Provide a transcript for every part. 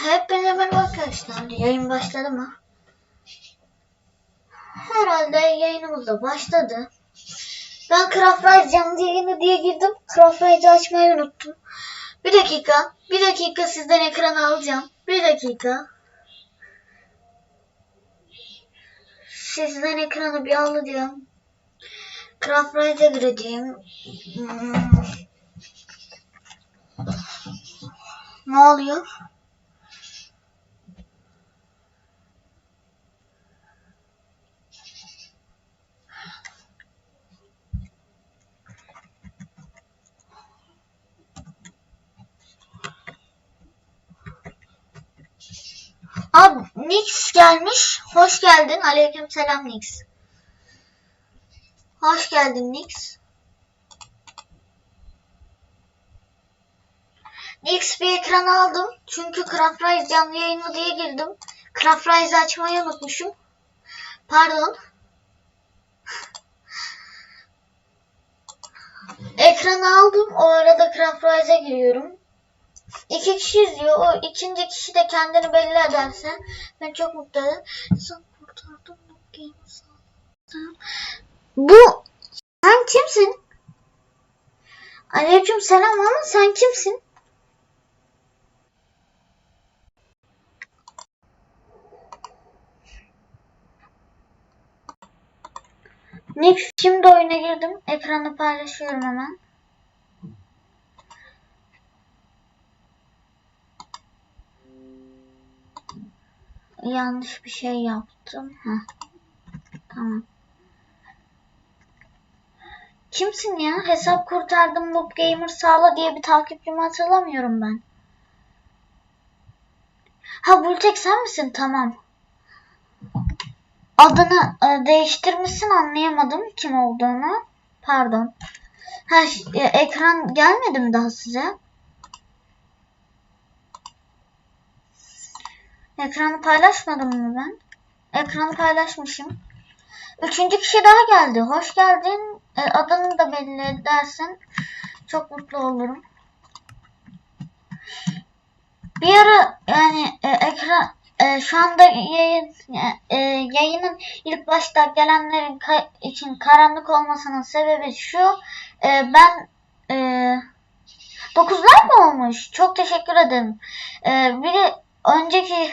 Hepinize merhaba arkadaşlar. Yayın başladı mı? Herhalde yayınımız da başladı. Ben Craft Rise canlı yayını diye girdim. Craft Rise'ı açmayı unuttum. Bir dakika. Bir dakika sizden ekranı alacağım. Bir dakika. Sizden ekranı bir alacağım. Craft Rise'a gireceğim. Hmm. Ne oluyor? Nix gelmiş. Hoş geldin. Aleyküm selam Nix. Hoş geldin Nix. Nix bir ekran aldım. Çünkü Craft Rise canlı yayını diye girdim. Craft Rise açmayı unutmuşum. Pardon. Ekranı aldım. O arada Craft Rise'a giriyorum. İki kişi izliyor. O ikinci kişi de kendini belli ederse ben çok mutlu ederim. Sen kurtardın bu sen kimsin? Aleyküm selam ama sen kimsin? Nick şimdi oyuna girdim. Ekranı paylaşıyorum hemen. Yanlış bir şey yaptım. Heh. Tamam. Kimsin ya? Hesap kurtardım Noob Gamer sağla diye bir takipçimi hatırlamıyorum ben. Ha Bultek sen misin? Tamam. Adını e, değiştirmişsin anlayamadım kim olduğunu. Pardon. Ha e, ekran gelmedi mi daha size? Ekranı paylaşmadım mı ben? Ekranı paylaşmışım. Üçüncü kişi daha geldi. Hoş geldin. E, adını da belli edersen çok mutlu olurum. Bir ara yani e, ekran e, şu anda yayın e, yayının ilk başta gelenlerin ka- için karanlık olmasının sebebi şu. E, ben e, 9 like mi olmuş? Çok teşekkür ederim. E, bir önceki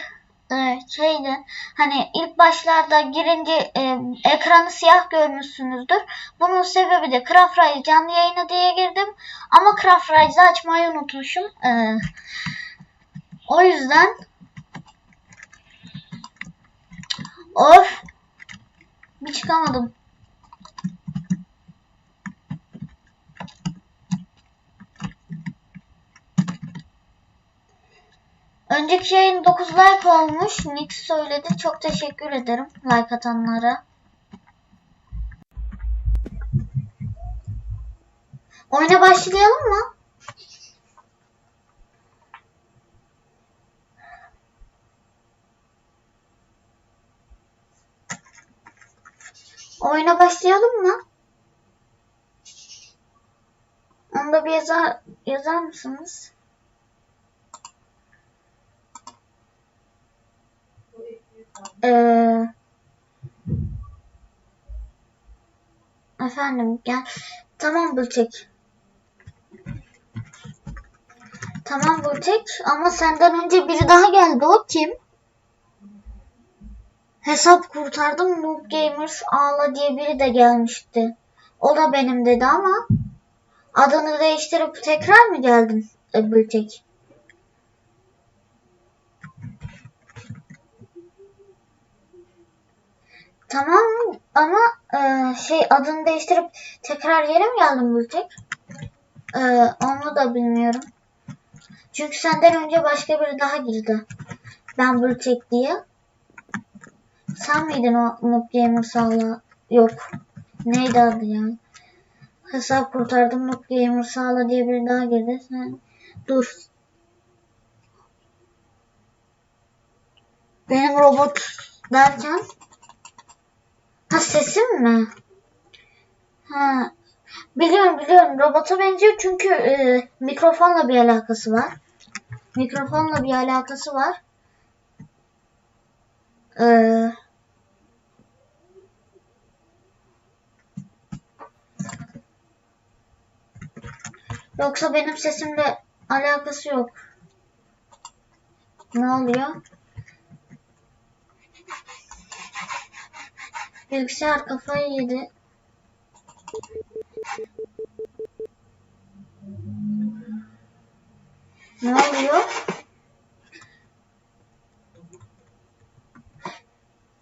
e, şeydi hani ilk başlarda girince e, ekranı siyah görmüşsünüzdür. Bunun sebebi de Craft canlı yayına diye girdim. Ama Craft açmayı unutmuşum. E, o yüzden Of bir çıkamadım. Önceki yayın 9 like olmuş. Nick söyledi. Çok teşekkür ederim like atanlara. Oyuna başlayalım mı? Oyuna başlayalım mı? Onu da bir yazar, yazar mısınız? Ee, efendim gel. Tamam Bultek. Tamam Bultek ama senden önce biri daha geldi. O kim? Hesap kurtardım Noob Gamers ağla diye biri de gelmişti. O da benim dedi ama adını değiştirip tekrar mı geldin e, Tamam ama e, şey adını değiştirip tekrar yere mi geldin Bultek? E, onu da bilmiyorum. Çünkü senden önce başka biri daha girdi. Ben Bultek diye. Sen miydin o Noob Gamer sağla? Yok. Neydi adı ya? Hesap kurtardım Noob Gamer sağla diye biri daha girdi. Sen dur. Benim robot derken Ha sesim mi? Ha. Biliyorum biliyorum robota benziyor çünkü e, mikrofonla bir alakası var. mikrofonla bir alakası var. Ee, yoksa benim sesimle alakası yok. Ne oluyor? Bilgisayar kafayı yedi. Ne oluyor?